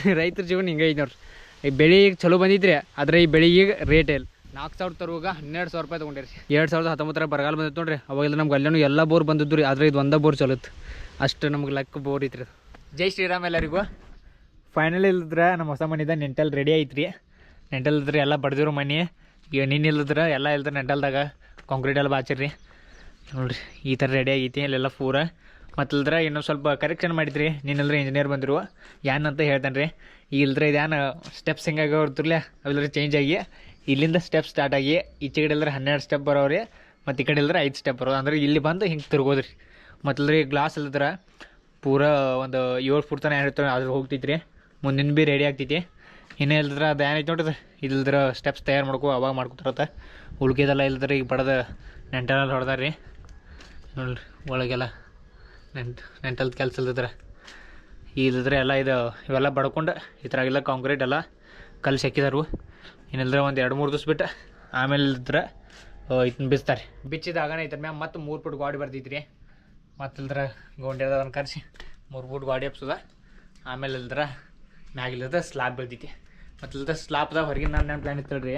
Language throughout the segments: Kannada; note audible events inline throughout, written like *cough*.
*laughs* ರೈತರ ಜೀವನ ಹಿಂಗೆ ಐತೆ ನೋಡ್ರಿ ಈ ಬೆಳೆ ಈಗ ಚಲೋ ಬಂದಿದ್ರಿ ಆದರೆ ಈ ಬೆಳೆ ಈಗ ರೇಟ್ ಇಲ್ಲ. ನಾಲ್ಕು ಸಾವಿರ ತರುವಾಗ ಹನ್ನೆರಡು ಸಾವಿರ ರೂಪಾಯಿ ತೊಗೊಂಡಿರಿ. ಎರಡು ಸಾವಿರದ ಹತ್ತೊಂಬತ್ತರ ಬರಗಾಲ ಬಂದಿತ್ತು ನೋಡ್ರಿ. ಅವಾಗೆಲ್ಲ ನಮ್ಗೆ ಅಲ್ಲೇನು ಎಲ್ಲ ಬೋರ್ ಬಂದಿದ್ದು ರೀ. ಆದರೆ ಇದು ಒಂದೇ ಬೋರ್ ಚಲೋತ್ತು ಅಷ್ಟು ನಮ್ಗೆ ಲಕ್ ಬೋರ್ ಇತ್ತು ಅದು. ಜೈ ಶ್ರೀರಾಮ್ ಎಲ್ಲರಿಗೂ. ಫೈನಲ್ ಇಲ್ಲದ್ರೆ ನಮ್ಮ ಹೊಸ ಮನಿದ ನೆಂಟಲ್ ರೆಡಿ ಐತ್ರಿ. ನೆಂಟಲ್ ಇದ್ರೆ ಎಲ್ಲ ಬಡ್ದಿರೋ ಮನೆ. ಈಗ ನೀನು ಇಲ್ಲದ್ರೆ ಎಲ್ಲ ಇಲ್ದ್ರೆ ನೆಂಟಲ್ದಾಗ ಕಾಂಕ್ರೀಟ್ ಎಲ್ಲ ಬಾಚಿರಿ. ನೋಡ್ರಿ ಈ ಥರ ರೆಡಿ ಆಗೈತಿ. ಅಲ್ಲೆಲ್ಲ ಪೂರ ಮತ್ತಲ್ದ್ರೆ ಇನ್ನೊಂದು ಸ್ವಲ್ಪ ಕರೆಕ್ಷನ್ ಮಾಡಿದ್ರಿ ನೀನಲ್ದ್ರೆ ಇಂಜಿನಿಯರ್ ಬಂದರು. ಯಾನ್ ಅಂತ ಹೇಳ್ತಾನೆ ರೀ ಇಲ್ದ್ರೆ ಇದ್ಯಾನ ಸ್ಟೆಪ್ಸ್ ಹೆಂಗಾಗಿ ಅವ್ರದ್ರಲ್ಲ ಅವೆಲ್ಲರೂ ಚೇಂಜ್ ಆಗಿ, ಇಲ್ಲಿಂದ ಸ್ಟೆಪ್ ಸ್ಟಾರ್ಟ್ ಆಗಿ ಈಚೆ ಕಡೆ ಇಲ್ದ್ರೆ ಹನ್ನೆರಡು ಸ್ಟೆಪ್ ಬರೋರಿ ಮತ್ತು ಈ ಕಡೆ ಇಲ್ದ್ರೆ ಐದು ಸ್ಟೆಪ್ ಬರೋದು ಅಂದ್ರೆ ಇಲ್ಲಿ ಬಂದು ಹಿಂಗೆ ತಿರ್ಗೋದ್ರಿ. ಮತ್ತಲ್ರಿ ಗ್ಲಾಸ್ ಇಲ್ದ್ರೆ ಪೂರ ಒಂದು ಏಳು ಫುಟ್ ತನಕ ಹೇಳ್ತಾರೆ ಅದ್ರ ಹೋಗ್ತಿದ್ರಿ ಮುಂದಿನ ಭೀ ರೆಡಿ ಆಗ್ತೈತಿ. ಇನ್ನೇ ಇಲ್ದ್ರೆ ಅದು ಏನೈತೆ ನೋಡಿದ್ರೆ ಇಲ್ದ್ರ ಸ್ಟೆಪ್ಸ್ ತಯಾರು ಮಾಡ್ಕೊ, ಅವಾಗ ಮಾಡ್ಕೊತಾರತ್ತ. ಉಳ್ಕಿದೆಲ್ಲ ಇಲ್ದ್ರೆ ಈಗ ಬಡದ ನೆಂಟರಲ್ಲಿ ಹೊಡೆದಾರ್ರಿ. ನೋಡ್ರಿ ಒಳಗೆಲ್ಲ. ನೆಂಟ್, ನೆಂಟಲ್ದು ಕೆಲಸ ಇಲ್ದಿದ್ರೆ. ಇಲ್ದಿದ್ರೆ ಎಲ್ಲ ಇದು, ಇವೆಲ್ಲ ಬಡ್ಕೊಂಡು ಈ ಥರ ಎಲ್ಲ ಕಾಂಕ್ರೀಟ್ ಎಲ್ಲ ಕಲ್ಸಿ ಹಾಕಿದಾರು. ಏನಿಲ್ದ್ರೆ ಒಂದು ಎರಡು ಮೂರು ದಿವ್ಸ ಬಿಟ್ಟು ಆಮೇಲೆ ಇಲ್ದ್ರೆ ಇದನ್ನ ಬಿಚ್ತಾರೆ ಬಿಚ್ಚಿದಾಗನೇ ಇದ್ರ ಮ್ಯಾಮ್ ಮತ್ತು ಮೂರು ಫುಟ್ ಗಾಡಿ ಬರ್ತೈತ್ರಿ ಮತ್ತಿಲ್ದ್ರೆ ಗೋಂಡ್ಯದವ್ರನ್ನ ಕರೆಸಿ ಮೂರು ಫುಟ್ ಗಾಡಿ ಹಬ್ಸದ ಆಮೇಲೆ ಇಲ್ದ್ರೆ ಮ್ಯಾಗಿಲ್ಲದ ಸ್ಲಾಬ್ ಬರ್ತೈತಿ ಮತ್ತು ಇಲ್ದ ಸ್ಲಾಬ್ದಾಗ ಹೊರಗಿನ ನಾನು ನಾನು ಪ್ಲ್ಯಾನ್ ಇತ್ತಲ್ರಿ?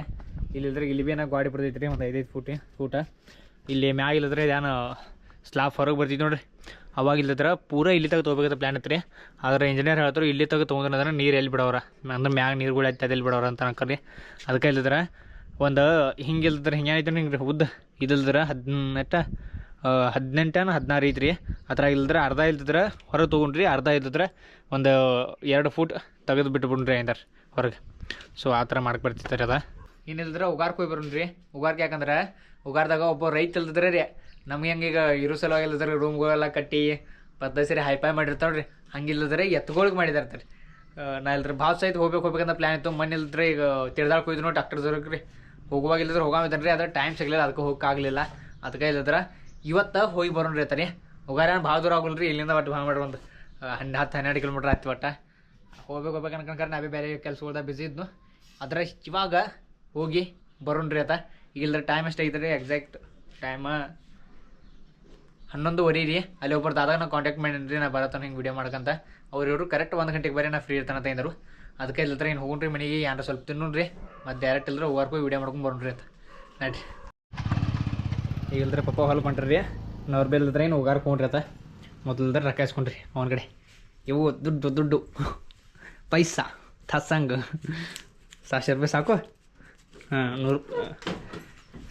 ಇಲ್ಲಿದ್ರೆ ಇಲ್ಲಿ ಭೀ ಗಾಡಿ ರೀ ಒಂದು ಐದೈದು ಫೂಟಿ, ಫೂಟ. ಇಲ್ಲಿ ಮ್ಯಾಗ ಇಲ್ಲದ್ರೆ ಏನು ಸ್ಲಾಬ್ ಹೊರಗೆ ಬರ್ತೈತಿ ನೋಡ್ರಿ. ಅವಾಗ ಇಲ್ಲದ್ರ ಪೂರ ಇಲ್ಲಿ ತಗ ತೊಗೋಬೇಕಂತ ಪ್ಲ್ಯಾನ್ ಐತ್ರಿ. ಆದ್ರೆ ಇಂಜಿನಿಯರ್ ಹೇಳ್ತಾರೆ ಇಲ್ಲಿ ತಗ ತೊಗೊಂಡ್ರೆ ನೀರು ಎಲ್ಲಿ ಬಿಡೋರ ಅಂದ್ರೆ ಮ್ಯಾಗ ನೀರುಗಳು ಐತೆ, ಅದೆಲ್ಲಿ ಬಿಡೋರ ಅಂತ ಅನ್ಕರಿ. ಅದಕ್ಕೆ ಇಲ್ಲದ್ರ ಒಂದು ಹಿಂಗೆ ಇಲ್ದ್ರೆ ಹಿಂಗೆ ಐತೆ ಹಿಂಗೆ ಉದ್ದ. ಇದಿಲ್ದ್ರೆ ಹದಿನೆಟ್ಟ ಹದಿನೆಂಟನ ಹದಿನಾರು ಐತ್ರಿ. ಅದ್ರಾಗ ಇಲ್ದ್ರೆ ಅರ್ಧ ಇಲ್ದಿದ್ರೆ ಹೊರಗೆ ತೊಗೊಂಡ್ರಿ, ಅರ್ಧ ಇಲ್ದಿದ್ರೆ ಒಂದು ಎರಡು ಫೂಟ್ ತೆಗೆದು ಬಿಟ್ಬಿಡ್ರಿ ಅಂದ್ರೆ ಹೊರಗೆ. ಸೊ ಆ ಥರ ಮಾಡಕ್ಕೆ ಅದ. ಇನ್ನಿಲ್ದ್ರೆ ಉಗಾರ್ಕ್ ಹೋಗಿ ಬರೋಣ್ರಿ ಉಗಾರ್ಕ್ ಯಾಕಂದ್ರೆ ಉಗಾರ್ದಾಗ ಒಬ್ಬ ರೈತ ಇಲ್ದಿದ್ರೆ ರೀ. ನಮ್ಗೆ ಹೆಂಗೆ ಈಗ ಇರೋ ಸಲುವಾಗಿ ರೂಮ್ ರೂಮ್ಗಳೆಲ್ಲ ಕಟ್ಟಿ ಪದ್ದ ಸರಿ ಹೈಫೈ ಮಾಡಿರ್ತಾವ್ರಿ ಹಂಗಿಲ್ಲದ್ರೆ ಎತ್ತುಗಳಿಗೆ ಮಾಡಿದಾರ್ತಾರೆ. ನಾ ಇಲ್ದ್ರೆ ಭಾಳ ಸಹಿತ ಹೋಗ್ಬೇಕು ಹೋಗ್ಬೇಕಂತ ಪ್ಲ್ಯಾನ್ ಇತ್ತು. ಮನೆ ಇಲ್ದ್ರೆ ಈಗ ತಿಳ್ದಾಳ್ ಹೋಯ್ತು ನೋಡಿ ಡಾಕ್ಟರ್ ದೊರಕ್ ರೀ. ಹೋಗುವಾಗ ಇಲ್ಲದ್ರೆ ಹೋಗಾಮಿದ್ದಾನೆ ರೀ. ಅದ್ರ ಟೈಮ್ ಸಿಗಲಿಲ್ಲ. ಅದಕ್ಕೆ ಹೋಗಕ್ಕಾಗಲಿಲ್ಲ ಅದಕ್ಕೆ ಇಲ್ಲದ್ರೆ ಇವತ್ತು ಹೋಗಿ ಬರೋಣ್ರಿ ರೀ ಉಗಾರ ಭಾಳ ದೂರ ಆಗಲ್ಲ ರೀ ಇಲ್ಲಿಂದ ಒಟ್ಟು ಭಾಳ ಮಾಡಿ ಒಂದು ಹಣ್ಣು ಹತ್ತು, ಹನ್ನೆರಡು ಕಿಲೋಮೀಟ್ರ್ ಆಯ್ತು ಒಟ್ಟು. ಹೋಗ್ಬೇಕು ಹೋಗ್ಬೇಕು ಅನ್ಕೊಂಡ್ರೆ ನಾವೇ ಬೇರೆ ಕೆಲ್ಸಗಳ್ದಾಗ ಬಿಸಿ ಇದ್ನು. ಅದ್ರ ಇವಾಗ ಹೋಗಿ ಬರೋಣ್ರಿ ಆತ. ಈಗ ಇಲ್ದ್ರೆ ಟೈಮ್ ಎಷ್ಟು ಐತೆ ರೀ? ಎಕ್ಸಾಕ್ಟ್ ಟೈಮ ಹನ್ನೊಂದುವರೆ ರೀ. ಅಲ್ಲಿ ಒಬ್ಬರು ದಾದಾಗ ನಾ ಕಾಂಟ್ಯಾಕ್ಟ್ ಮಾಡೀನಿ ನಾ ಬರತ್ತಾನ ಹಿಂಗೆ ವಿಡಿಯೋ ಮಾಡ್ಕಂತ. ಅವ್ರು ಇವರು ಕರೆಕ್ಟ್ ಒಂದು ಗಂಟೆಗೆ ಬರೀ ನಾ ಫ್ರೀ ಇರ್ತಾನೆ ಅಂತ ಅದಕ್ಕೆ ಇಲ್ಲತ್ರ ಏನು ಹೋಗ್ರಿ ಮನೆಗೆ, ಏನಾರ ಸ್ವಲ್ಪ ತಿನ್ನೋಣ್ರಿ ಮತ್ತು ಡೈರೆಕ್ಟ್ ಇಲ್ಲದ್ರೆ ಹೋಗಿ ವಿಡಿಯೋ ಮಾಡ್ಕೊಂಡು ಬರೋಣ್ರಿ ಅಂತ ನಡ್ರಿ. ಈಗ ಇಲ್ದ್ರೆ ಪಪ್ಪ ಹೊಲ್ ಹೊಂಟ್ರಿ ನವ್ರ ಬೇ ಇಲ್ದ್ರೆ ಏನು ಹೋಗ್ರಿ ಆತ. ಮೊದಲಿದ್ರೆ ರೊಕ್ಕ ಇಸ್ಕೊಂಡ್ರಿ ಅವನ ಕಡೆ. ಇವು ದುಡ್ಡು ದುಡ್ಡು. *laughs* ಪೈಸಾ ಥಸಂಗ್ ಸಾಶಿ ರೂಪಾಯಿ ಸಾಕು. ಹಾಂ ನೂರು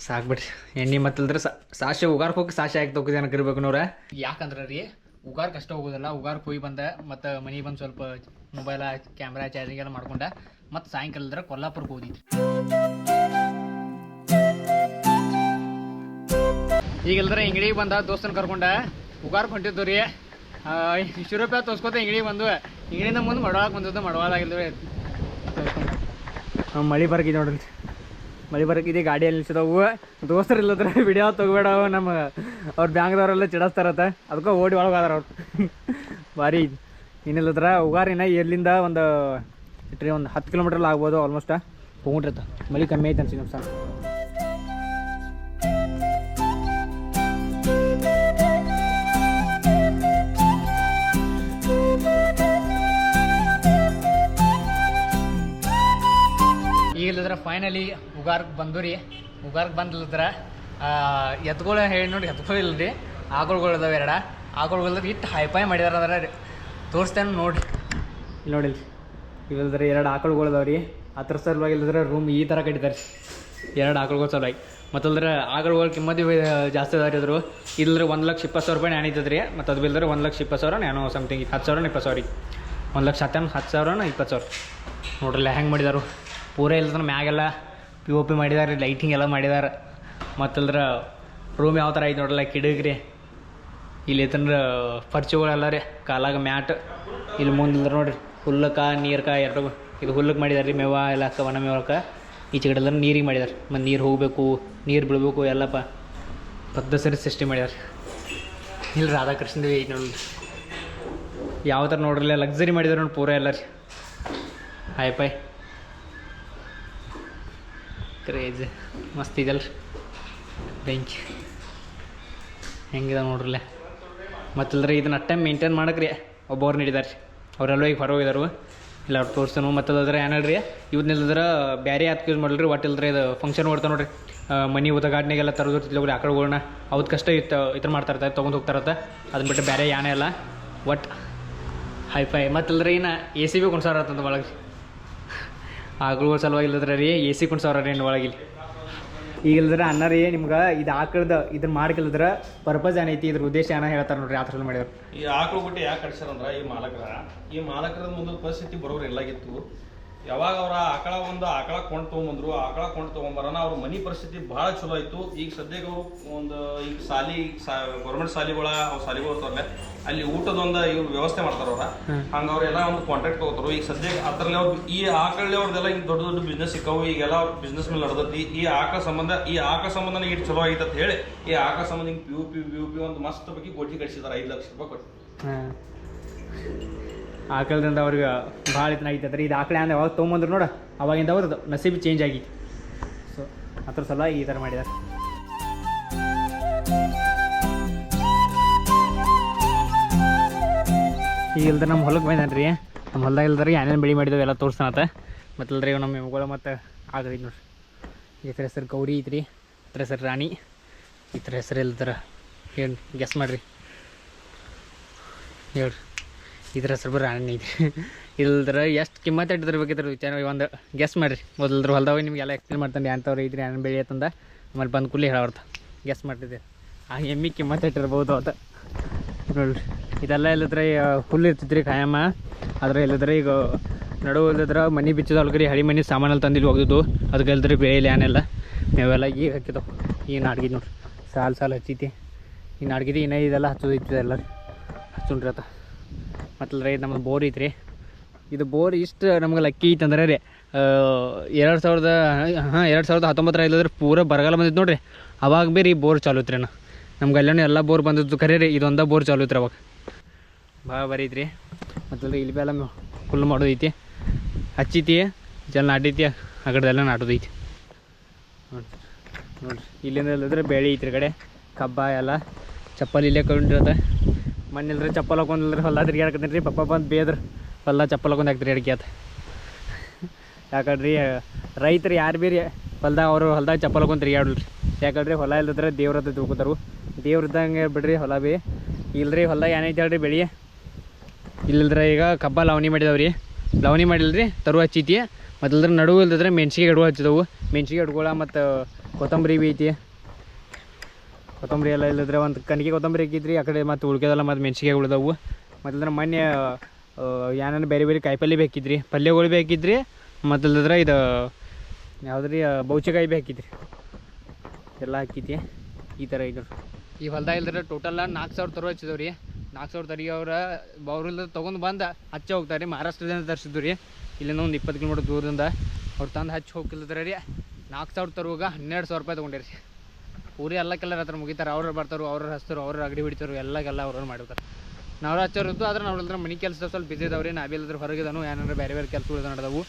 ಸಾಕು ಬಿಡ್ರಿ. ಎಣ್ಣೆ ಮತ್ತಲ್ದ್ರೆ ಸಾಶೆ ಉಗಾರ್ಕ್ ಹೋಗಿ ಸಾಶೆ ಆಗಿ ತೊಗೋದು ಏನಕ್ಕೆ ಇರ್ಬೇಕು ನೋರ ಯಾಕಂದ್ರೆ ರೀ ಉಗಾರ್ ಅಷ್ಟೇ ಹೋಗೋದಿಲ್ಲ. ಉಗಾರ್ ಹೋಗಿ ಬಂದ ಮತ್ತು ಮನೆ ಬಂದು ಸ್ವಲ್ಪ ಮೊಬೈಲ ಕ್ಯಾಮ್ರಾ ಚಾರ್ಜಿಂಗ್ ಎಲ್ಲ ಮಾಡ್ಕೊಂಡೆ. ಮತ್ತು ಸಾಯಂಕಾಲ ಇದ್ರೆ ಕೊಲ್ಲಾಪುರಕ್ಕೆ ಹೋಗಿದ್ರಿ ಈಗ ಇಲ್ದ್ರೆ ಇಂಗಡಿಗೆ ಬಂದ ದೋಸ್ತನ ಕರ್ಕೊಂಡ. ಉಗಾರ್ ಹೊಂಟಿದ್ದು ರೀ. ಇಷ್ಟು ರೂಪಾಯಿ ತೋರ್ಸ್ಕೊತ ಇಂಗಡಿಗೆ ಬಂದು ಇಂಗಡಿಯಿಂದ ಮುಂದೆ ಮಡವಾಳಕ್ಕೆ ಬಂದದ್ದು ಮಡವಾಳಾಗಿಲ್ರಿ ಮಳೆ ಬರ್ಗಿ ನೋಡ್ರಿ. ಮಳೆ ಬರಕಿದೆ ಗಾಡಿಯಲ್ಲಿ ನಿಲ್ಸಿದವು. ದೋಸ್ತರು ಇಲ್ಲದ್ರೆ ವಿಡಿಯೋ *laughs* ತೆಗಬೇಡ, ನಮ್ಮ ಅವ್ರ ಬ್ಯಾಂಕ್ದವರೆಲ್ಲ ಚಿಡಸ್ತಾರತ್ತ. ಅದಕ್ಕೆ ಓಡಿ ಒಳಗೆ ಅದಾರ ಅವ್ರು. *laughs* ಭಾರಿ. ಏನಿಲ್ಲದ್ರ ಉಗಾರಿನ ಎಲ್ಲಿಂದ ಒಂದು ಇಟ್ರಿ ಒಂದು ಹತ್ತು ಕಿಲೋಮೀಟ್ರಲ್ಲಿ ಆಗ್ಬೋದು ಆಲ್ಮೋಸ್ಟ್ ಹೋಗ್ಬಿಟ್ಟಿರ್ತ ಮಳೆ ಕಮ್ಮಿ ಐತೆ ಅನ್ಸಿ ನಮ್ಮ ಸರ್ ಈಗ ಇಲ್ಲದ್ರ ಫೈನಲಿ ಉಗಾರ್ಕ್ ಬಂದು ರೀ. ಉಗಾರ್ಕ್ ಬಂದಿಲ್ಲದ್ರ ಎತ್ಗಳು ಹೇಳಿ ನೋಡಿ ಎತ್ಗಳು ರೀ ಆಕಳುಗಳು ಇದಾವೆ ಎರಡ. ಆಕಳುಗಳ್ದ್ರೆ ಇಟ್ಟು ಹೈಫೈ ಮಾಡಿದಾರ ಅದರ ರೀ. ತೋರಿಸ್ತೇನೆ ನೋಡ್ರಿ. ಇಲ್ಲಿ ನೋಡಿ ಇಲ್ಲದ್ರೆ ಎರಡು ಆಕಳುಗಳು ಇದಾವೆ ರೀ. ಅದ್ರ ಸಲುವಾಗಿ ಇಲ್ಲದ್ರೆ ರೂಮ್ ಈ ಥರ ಕಟ್ಟಿದ್ದಾರೆ ಎರಡು ಆಕಳುಗಳು ಸಲುವಾಗಿ. ಮತ್ತಲ್ದ್ರೆ ಆಕಳುಗಳ ಕಿಮ್ಮತಿ ಜಾಸ್ತಿ ಅದಾವ ಇದ್ರು. ಇಲ್ಲದ್ರೆ ಒಂದು ಲಕ್ಷ ಇಪ್ಪತ್ತು ಸಾವಿರ ರೂಪಾಯಿ ನ್ಯಾನಿದ್ದದ ರೀ ಮತ್ತು ಅದು ಬಿಲ್ದ್ರೆ ಒಂದು ಲಕ್ಷ ಇಪ್ಪತ್ತು ಸಾವಿರ ನಾನು ಸಮಥಿಂಗ್ ಹತ್ತು ಸಾವಿರ ಇಪ್ಪತ್ತು ಸಾವಿರ. ಒಂದು ಲಕ್ಷ ಹತ್ತೇನು ಹತ್ತು ಸಾವಿರನ ಇಪ್ಪತ್ತು ಸಾವಿರ. ನೋಡ್ರಲ್ಲ, ಹೆಂಗೆ ಮಾಡಿದಾರು. ಪೂರ ಇಲ್ಲದ್ರೆ ಮ್ಯಾಗೆಲ್ಲ ಪಿ ಒ ಪಿ ಮಾಡಿದಾರೆ ಲೈಟಿಂಗ್ ಎಲ್ಲ ಮಾಡಿದಾರೆ. ಮತ್ತಲ್ದ್ರೆ ರೂಮ್ ಯಾವ ಥರ ಐತೆ ನೋಡ್ರಲ್ಲ ಕಿಡಗ್ರಿ ಇಲ್ಲಿ ಐತಂದ್ರೆ ಫರ್ಚುಗಳೆಲ್ಲ ರೀ, ಕಾಲಾಗ ಮ್ಯಾಟ್. ಇಲ್ಲಿ ಮುಂದೆ ನೋಡ್ರಿ, ಹುಲ್ಲಕ್ಕ, ನೀರ್ಕ ಎರಡು ಇದು ಹುಲ್ಲಕ್ಕೆ ಮಾಡಿದಾರೆ ರೀ, ಮೇವ, ಎಲ್ಲ ಕವನ ಮೇವಕ್ಕೆ ಈಚೆ ಕಡೆ ಎಲ್ಲ ನೀರಿಗೆ ಮಾಡಿದಾರೆ. ಮತ್ತು ನೀರು ಹೋಗಬೇಕು, ನೀರು ಬಿಡಬೇಕು ಎಲ್ಲಪ್ಪ. ಪದ್ದ ಸರಿ ಸೃಷ್ಟಿ ಮಾಡಿದಾರೆ. ಇಲ್ಲಿ ರಾಧಾಕೃಷ್ಣ ದೇವಿ ಐತೆ ನೋಡಿ ಯಾವ ಥರ ನೋಡ್ರಲ್ಲ ಲಕ್ಸರಿ ಮಾಡಿದಾರೆ ನೋಡಿ ಪೂರ ಎಲ್ಲ ರೀ. ಹಾಯ್ ಪಾಯ್. ಕ್ರೇಜ್ ಮಸ್ತ್ ಇದಲ್ಲ ಬೆಂಚ್ ಹೆಂಗಿದೆ ನೋಡ್ರಲ್ಲ. ಮತ್ತಲ್ರಿ ಇದನ್ನ ಅಟ್ಟೆ ಮೇಂಟೈನ್ ಮಾಡಕ್ರಿ. ಒಬ್ಬವ್ರು ನೀಡಿದಾರೆ. ರೀ ಅವರೆಲ್ಲ ಈಗ ಹೊರ ಹೋಗಿದಾರು. ಇಲ್ಲ ಅವ್ರು ತೋರಿಸ್ತಾನು ಮತ್ತು ಏನಲ್ರಿ ಏನು ಹೇಳ್ರಿ? ಇವನ್ನೆಲ್ಲದ್ರ ಬೇರೆ ಯಾಕೆ ಯೂಸ್ ಮಾಡಲ್ರಿ ಒಟ್ಟು ಇಲ್ದ್ರೆ ಇದು ಫಂಕ್ಷನ್ ಓಡ್ತಾ ನೋಡ್ರಿ. ಮನೆ ಮನೆ ಉದಘಾಟನೆಗೆಲ್ಲ ತರೋದು ತಿಳ್ಕೊಳಿ ಆಕಳುಗಳ್ನ ಅವ್ದು ಕಷ್ಟ ಇತ್ತು ಥರ ಮಾಡ್ತಾ ಇರ್ತಾರೆ ತೊಗೊಂಡು ಹೋಗ್ತಾರತ್ತ. ಅದನ್ನ ಬಿಟ್ಟು ಬೇರೆ ಯಾನೇ ಇಲ್ಲ. ಒಟ್ ಹೈ ಫೈ ಮತ್ತಲ್ರಿ ಇನ್ನು ಎ ಸಿ ಬಿ ಕುಣ್ಸಾರ ಅಂತಂದು ಒಳಗೆ. ಆಕಳುಗಳ ಸಲುವಾಗಿ ಇಲ್ಲದ್ರೆ ರೀ ಎ ಸಿ ಕುಣ್ಸಾರ ರೀ ಒಳಗೆ ಈಗ ಇಲ್ಲದ್ರೆ ಅನ್ನ ರೀ ನಿಮ್ಗೆ ಇದು ಆಕಳ್ದ ಇದನ್ನ ಮಾಡ್ಕಿಲ್ಲದ್ರ ಪರ್ಪಸ್ ಏನೈತಿ? ಇದ್ರ ಉದ್ದೇಶ ಏನ ಹೇಳ್ತಾರೆ ನೋಡ್ರಿ ಆ ಥರ ಮಾಡಿದ್ರು. ಈ ಆಕಳು ಬಿಟ್ಟು ಯಾಕೆ ಕಟ್ಸ್ಯಾರಂದ್ರ ಈ ಮಾಲಕರ. ಈ ಮಾಲಕರ ಮುಂದೆ ಪರಿಸ್ಥಿತಿ ಬರೋರು ಎಲ್ಲಾಗಿತ್ತು. ಯಾವಾಗ ಅವ್ರ ಆಕಳ ಒಂದು ಆಕಳ ಕೊಂಡು ತೊಗೊಂಬಂದ್ರು ಆಕಳ ಕೊಂಡು ತೊಗೊಂಬರೋಣ ಅವ್ರ ಮನಿ ಪರಿಸ್ಥಿತಿ ಭಾಳ ಚಲೋ ಆಯ್ತು. ಈಗ ಸದ್ಯಕ್ಕೆ ಅವ್ರು ಒಂದು ಈಗ ಸಾಲಿ ಗೌರ್ಮೆಂಟ್ ಸಾಲಿಗಳ ಅವ್ರು ಸಾಲಿಗಳು ಹೋಗ್ತಾರಲ್ಲ ಅಲ್ಲಿ ಊಟದೊಂದು ಇವ್ರು ವ್ಯವಸ್ಥೆ ಮಾಡ್ತಾರ ಅವ್ರ. ಹಂಗ ಅವ್ರೆಲ್ಲ ಒಂದು ಕಾಂಟ್ರಾಕ್ಟ್ ತಗೋತಾರ. ಈಗ ಸದ್ಯಕ್ಕೆ ಅದ್ರಲ್ಲಿ ಅವ್ರು ಈ ಆಕಳಲ್ಲಿ ಅವ್ರದೆಲ್ಲ ಈಗ ದೊಡ್ಡ ದೊಡ್ಡ ಬಿಸ್ನೆಸ್ ಸಿಕ್ಕಾವು. ಈಗೆಲ್ಲ ಬಿಸ್ನೆಸ್ ಮೇಲೆ ನಡೆದತಿ. ಈ ಆಕಳ ಸಂಬಂಧ ಈ ಆಕಳ ಸಂಬಂಧನ ಇಟ್ಟು ಚಲೋ ಆಗೈತೆ ಅಂತ ಹೇಳಿ ಈ ಆಕಳ ಸಂಬಂಧ ಹಿಂಗೆ P U P U P ಒಂದು ಮಸ್ತ್ ಬಗ್ಗೆ ಗೋಟಿ ಕಟ್ಸಿದ್ದಾರೆ ಐದು ಲಕ್ಷ ರೂಪಾಯಿ ಕೊಟ್ಟು. ಆಕಳದಿಂದ ಅವ್ರಿಗೆ ಭಾಳ ಇದನ್ನ ರೀ ಇದು ಆಕಳೆ ಅಂದ್ರೆ ಯಾವಾಗ ತೊಗೊಂಬಂದ್ರು ನೋಡ, ಅವಾಗಿಂದ ಅವ್ರದ್ದು ನಸೀಬ್ ಚೇಂಜ್ ಆಗಿತ್ತು. ಸೊ ಅದ್ರ ಸಲ ಈ ಥರ ಮಾಡಿದಾರೆ. ಈಗ ಇಲ್ದ ನಮ್ಮ ಹೊಲಕ್ಕೆ ಬಂದಾನ್ರಿ. ನಮ್ಮ ಹೊಲ್ದಾಗ ಇಲ್ದ್ರಿ ಏನೇನು ಬೆಳೆ ಮಾಡಿದೆವು, ಎಲ್ಲ ತೋರಿಸ್ತಾನತ್ತ ಮತ್ತಲ್ರಿ ನಮ್ಮ ಎಮ್ಗಳು ಮತ್ತು ಆಗೈತೆ ನೋಡ್ರಿ. ಇದ್ರ ಹೆಸರು ಗೌರಿ ಐತ್ರಿ ಇದ್ರ ಹೆಸರು ರಾಣಿ ಇದ್ರ ಹೆಸರು ಇಲ್ದಾರ ಏನು ಗೆಸ್ ಮಾಡ್ರಿ. ಹೇಳ್ರಿ. ಇದ್ರ ಹೆಸರು ಬರೀ ಅಣ್ಣ ಐತಿ. ಇಲ್ದ್ರ ಎಷ್ಟು ಕಿಮ್ಮತ್ತು ಬೇಕಿದ್ರು ವಿಚಾರ ಒಂದು ಗೆಸ್ ಮಾಡಿರಿ. ಮೊದಲ್ದ್ರ ಹೊಲ್ದಾಗ ನಿಮಗೆಲ್ಲ ಎಕ್ಸ್ಪ್ಲೇನ್ ಮಾಡ್ತಾನೆ ಅಂಥವ್ರು ಇದ್ರಿ ಅಣ್ಣ ಬೆಳೆ ಅಂತಂದ ಆಮೇಲೆ ಬಂದು ಕೂಲಿ ಹೇಳೋರ್ತ. ಗೆಸ್ ಮಾಡ್ತಿದ್ದೆ. ಆ ಎಮ್ಮಿ ಕಿಮ್ಮತ್ತು ಇಟ್ಟಿರ್ಬೋದು ಅಂತ. ನೋಡ್ರಿ. ಇದೆಲ್ಲ ಇಲ್ಲದ್ರೆ ಹುಲ್ಲು ಇರ್ತಿದ್ರಿ ಖಾಯಮ್ಮ. ಆದ್ರೆ ಇಲ್ಲದ್ರೆ ಈಗ ನಡು ಇಲ್ಲದ್ರೆ ಮನೆ ಬಿಚ್ಚಿದ ಅಲ್ಗರಿ ಹಳಿ ಮನೆ ಸಾಮಾನಲ್ಲಿ ತಂದಿಲ್ಲಿ ಹೋಗಿದ್ದು ಅದಕ್ಕೆ ಇಲ್ಲದ್ರೆ ಬೆಳೆಯಲ್ಲಿ ಏನೆಲ್ಲ. ನಾವೆಲ್ಲ ಈಗ ಹಾಕಿದವು ಈಗ ನಾಡ್ಗಿದ್ ನೋಡ್ರಿ. ಸಾಲು ಸಾಲು ಹಚ್ಚೈತಿ. ಈ ನಾಡ್ಗಿದ್ದು ಇನ್ನೂ ಇದೆಲ್ಲ ಹಚ್ಚೋದೈತಿ ಎಲ್ಲ ಹಚ್ಚುಂಡ್ರಿ ಆತ. ಮತ್ತಲ್ರಿ ರೀ ನಮ್ಮದು ಬೋರ್ ಐತ್ರಿ. ಇದು ಬೋರ್ ಇಷ್ಟು ನಮ್ಗೆ ಲಕ್ಕಿ ಐತಂದ್ರೆ ರೀ ಎರಡು ಸಾವಿರದ, ಹಾಂ, ಎರಡು ಸಾವಿರದ ಹತ್ತೊಂಬತ್ತರ ಇಲ್ಲದ್ರೆ ಪೂರ ಬರಗಾಲ ಬಂದಿತ್ತು ನೋಡ್ರಿ. ಅವಾಗ ಭೀ ರೀ ಬೋರ್ ಚಾಲು ಐತ್ರಿ ನಾ ನಮ್ಗೆ ಅಲ್ಲೇ ಎಲ್ಲ ಬೋರ್ ಬಂದಿದ್ದು ಖರೆ ರೀ, ಇದೊಂದ ಬೋರ್ ಚಾಲು ಐತ್ರಿ ಅವಾಗ. ಭಾಳ ಬರೀ ಐತ್ರಿ. ಮತ್ತಲ್ರಿ ಇಲ್ಲಿ ಭೀ ಎಲ್ಲ ಫುಲ್ ಮಾಡೋದೈತಿ. ಹಚ್ಚಿತಿ ಜಲ್ ನಾಟೈತಿ ಆ ಕಡೆದೆಲ್ಲ ನಾಟೋದೈತಿ. ನೋಡ್ರಿ. ನೋಡ್ರಿ. ಇಲ್ಲಿಂದ ಇಲ್ಲದ್ರೆ ಬೆಳೆ ಐತ್ರಿ ಕಡೆ. ಕಬ್ಬ ಎಲ್ಲ ಚಪ್ಪಲಿ ಇಲ್ಲೇ ಕೊಂಡಿರತ್ತೆ. ಮಣ್ಣಿಲ್ರಿ, ಚಪ್ಪಲ್ ಹಾಕೊಂಡಿಲ್ರಿ ಹೊಲ ತಿರ್ಗಾಡಕತ್ತೀನಿ ರೀ. ಪಪ್ಪ ಬಂದು ಬೇದ್ರ, ಹೊಲ ಚಪ್ಪಲ್ ಹಾಕೊಂಡು ಹಾಕ್ತಿರಿ ಅಡ್ಗ್ಯಾತ ಯಾಕಡ್ರಿ ರೈತರು ಯಾರು ಬೀರಿ ಹೊಲ್ದಾಗ ಅವರು ಹೊಲ್ದಾಗ ಚಪ್ಪಲ್ ಹಾಕೊಂಡು ತಿರ್ಗಾಡಲ್ರಿ ಯಾಕಡ್ರಿ ಹೊಲ ಇಲ್ಲದ್ರೆ ದೇವ್ರ ಹತ್ರ ತಿಳ್ಕೊತಾರು. ದೇವ್ರ ಇದ್ದಂಗೆ ಬಿಡ್ರಿ ಹೊಲ ಬಿ. ಇಲ್ರಿ, ಹೊಲ ಏನೈತೆ ಹೇಳ್ರಿ ಬೆಳಿ. ಇಲ್ಲದ್ರೆ ಈಗ ಕಬ್ಬ ಲವಣಿ ಮಾಡಿದವ್ರಿ. ಲವಣಿ ಮಾಡಿಲ್ರಿ ತರು ಹಚ್ಚೈತಿ. ಮತ್ತಿಲ್ದ್ರೆ ನಡುವು ಇಲ್ದಿದ್ರೆ ಮೆಣ್ಸಿಗೆ ಗಿಡಗಳು ಹಚ್ಚಿದವು. ಮೆಣ್ಸಿಗೆ ಗಿಡಗಳ ಮತ್ತು ಕೊತ್ತಂಬರಿ ಬಿ ಐತಿ. ಕೊತ್ತಂಬರಿ ಎಲ್ಲ ಇಲ್ಲದ್ರೆ ಒಂದು ಕನಿಗೆ ಕೊತ್ತಂಬರಿ ಹಾಕಿದ್ರಿ, ಆ ಕಡೆ ಮತ್ತು ಉಳ್ಕೆದಲ್ಲ ಮತ್ತು ಮೆಣ್ಸಿಗೆ ಉಳ್ದವು. ಇಲ್ಲದ್ರೆ ಮೊನ್ನೆ ಏನೇನು ಬೇರೆ ಬೇರೆ ಕಾಯಿಪಲ್ಲೆ ಬೇಕಿದ್ರಿ, ಪಲ್ಯಗಳು ಬೇಕಿದ್ರಿ, ಮತ್ತು ಇಲ್ಲದ್ರೆ ಇದು ಯಾವುದ್ರಿ ಬೌಚೆಕಾಯಿ ಬೇಕಿದ್ರಿ. ಎಲ್ಲ ಹಾಕಿದ್ದೆ ಈ ಥರ ಇದ್ರು ಈ ಹೊಲ್ದಾಗ ಇಲ್ದ್ರೆ ಟೋಟಲ್ ನಾಲ್ಕು ಸಾವಿರ ತರೋ ಹಚ್ಚಿದವು ರೀ. ನಾಲ್ಕು ಸಾವಿರ ತರಿಗೆ ಅವ್ರ ಅವ್ರಿಂದ ತೊಗೊಂಡು ಬಂದು ಹಚ್ಚ ಹೋಗ್ತಾರೆ ರೀ. ಮಹಾರಾಷ್ಟ್ರದಿಂದ ತರಿಸಿದ್ರು ರೀ. ಇಲ್ಲಿಂದ ಒಂದು ಇಪ್ಪತ್ತು ಕಿಲೋಮೀಟ್ರ್ ದೂರದಿಂದ. ಅವ್ರು ತಂದು ಹಚ್ಚಿ ಹೋಗಿಲ್ಲದ್ರೆ ರೀ, ನಾಲ್ಕು ಸಾವಿರ ತರುವಾಗ ಹನ್ನೆರಡು ಸಾವಿರ ರೂಪಾಯಿ ತೊಗೊಂಡಿರಿ ಪೂರಿ ಎಲ್ಲ ಕೆಲರ ಹತ್ರ ಮುಗಿತಾರೆ, ಅವ್ರು ಬರ್ತಾರೆ ಅವ್ರ ಹಸ್ತರು ಅವ್ರ ಅಗಡಿ ಹಿಡಿತಾರೆ ಎಲ್ಲಗೆಲ್ಲ ಅವ್ರು ಮಾಡಿರ್ತಾರೆ. ನಾವು ಹಚ್ಚೋರಿದ್ದು ಆದ್ರೆ ನಾವು ಇಲ್ದ್ರೆ ಮನೆ ಕೆಲಸ ಸ್ವಲ್ಪ ಬಿಸಿ ಇದಾವ್ರಿ, ನಾವೇ ಹೊರಗಿದಾನು ಏನಾರ ಬೇರೆ ಬೇರೆ ಕೆಲಸಗಳು ನಡೆದವು.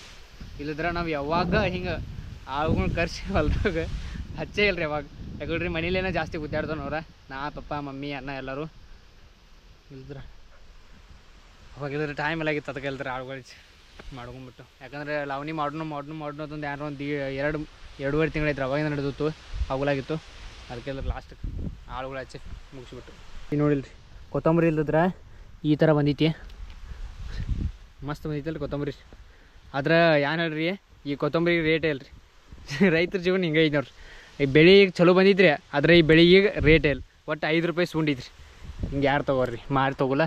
ಇಲ್ಲದ್ರೆ ನಾವು ಯಾವಾಗ ಹಿಂಗೆ ಆಳುಗಳನ್ನ ಕರ್ಸಿ ಹೊಲ್ದಾಗ ಹಚ್ಚೇ ಇಲ್ರಿ ಯಾವಾಗ. ಯಾಕಂದ್ರೆ ಮನೇಲೇನೋ ಜಾಸ್ತಿ ಗುದ್ದಾಡ್ತಾನವ್ರ ನಾ, ಪಪ್ಪ, ಮಮ್ಮಿ, ಅಣ್ಣ ಎಲ್ಲರೂ. ಇಲ್ದ್ರ. ಅವಾಗ ಟೈಮ್ ಎಲ್ಲ ಆಗಿತ್ತು ಅದಕ್ಕೆ ಇಲ್ದ್ರೆ ಆಳುಗಳು ಮಾಡ್ಕೊಂಬಿಟ್ಟು. ಯಾಕಂದ್ರೆ ಲಾವಣಿ ಮಾಡೋಣ ಮಾಡ್ನು ಮಾಡ್ನು ಅಂತಂದು ಯಾರೋ ಒಂದು ಎರಡು, ಎರಡೂವರೆ ತಿಂಗಳೈತ್ರಿ ಅವಾಗ ನಡೆದಿತ್ತು ಅವುಲಾಗಿತ್ತು ಅದಕ್ಕೆಲ್ಲ ಲಾಸ್ಟಿಗೆ ಆಳುಗಳು ಹಚ್ಚಿ ಮುಗಿಸ್ಬಿಟ್ಟು ಈ ನೋಡಿಲ್ರಿ, ಕೊತ್ತಂಬರಿ ಇಲ್ದಿದ್ರೆ ಈ ಥರ ಬಂದೈತಿ. ಮಸ್ತ್ ಬಂದೈತಲ್ರಿ ಕೊತ್ತಂಬರಿ. ಆದ್ರೆ ಏನು ಹೇಳ್ರಿ, ಈ ಕೊತ್ತಂಬರಿ ರೇಟ್ ಇಲ್ರಿ. *laughs* ರೈತರ ಜೀವನ ಹಿಂಗೆ ಐತೆ ನೋಡ್ರಿ. ಈ ಬೆಳೆ ಈಗ ಚಲೋ ಬಂದಿದ್ರಿ, ಆದರೆ ಈ ಬೆಳೆ ಈಗ ರೇಟ್ ಇಲ್ಲ. ಒಟ್ಟು ಐದು ರೂಪಾಯಿ ಸುಂಡಿದ್ರಿ ಹಿಂಗೆ ಯಾರು ತೊಗೋರಿ, ಮಾರಿ ತೊಗೊಲ್ಲ,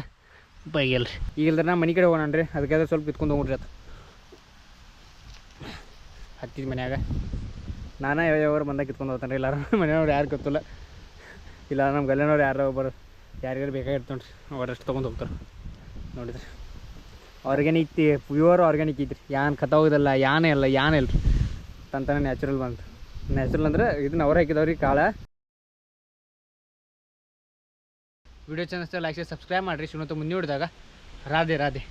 ಬೈಯಲ್ರಿ. ಈಗ ಇಲ್ದ್ರೆ ನಾ ಮನೆ ಕಡೆ ಹೋಗೋಣ ಅದಕ್ಕೆ ಸ್ವಲ್ಪ ಇತ್ಕೊಂಡು ಹೋಗ್ರಿ ಅದು. ಹತ್ತಿದ ಮನ್ಯಾಗ. ನಾನೇ ಯಾವ ಯಾವ ಬಂದಾಗ ಕಿತ್ಕೊಂಡು ಹೋಗ್ತಾನೆ. ರೀ ಮನೆಯವ್ರು ಯಾರು ಗೊತ್ತಿಲ್ಲ. ಇಲ್ಲ ನಮ್ಮ ಗಲ್ಲಿನವ್ರು ಯಾರೋ ಒಬ್ಬರು, ಯಾರಿಗಾರು ಬೇಕಾಗಿರ್ತೊಂಡ್ರಿ ಅವರಷ್ಟು ತೊಗೊಂಡು ಹೋಗ್ತಾರೆ. ನೋಡಿದ್ರಿ. ಆರ್ಗ್ಯಾನಿಕ್ ಪ್ಯೂರ್ ಆರ್ಗ್ಯಾನಿಕ್ ಇದ್ರಿ. ಯಾನ್ ಹೋಗೋದಲ್ಲ, ಯಾನೇ ಅಲ್ಲ ಯಾನೇ ಇಲ್ರಿ. ತಂತಾನೆ ನ್ಯಾಚುರಲ್ ಬಂತು. ನ್ಯಾಚುರಲ್ ಅಂದ್ರೆ ಇದನ್ನ ಅವ್ರು ಹಾಕಿದವ್ರಿ ಕಾಳ. ವಿಡಿಯೋ ಚಾನಲ್ಸ್ ಲೈಕ್ ಸಬ್ಸ್ಕ್ರೈಬ್ ಮಾಡಿರಿ. ಶಿವನಂತ ಮುಂದೆ ಹೊಡೆದಾಗ. ರಾಧೆ ರಾಧೆ.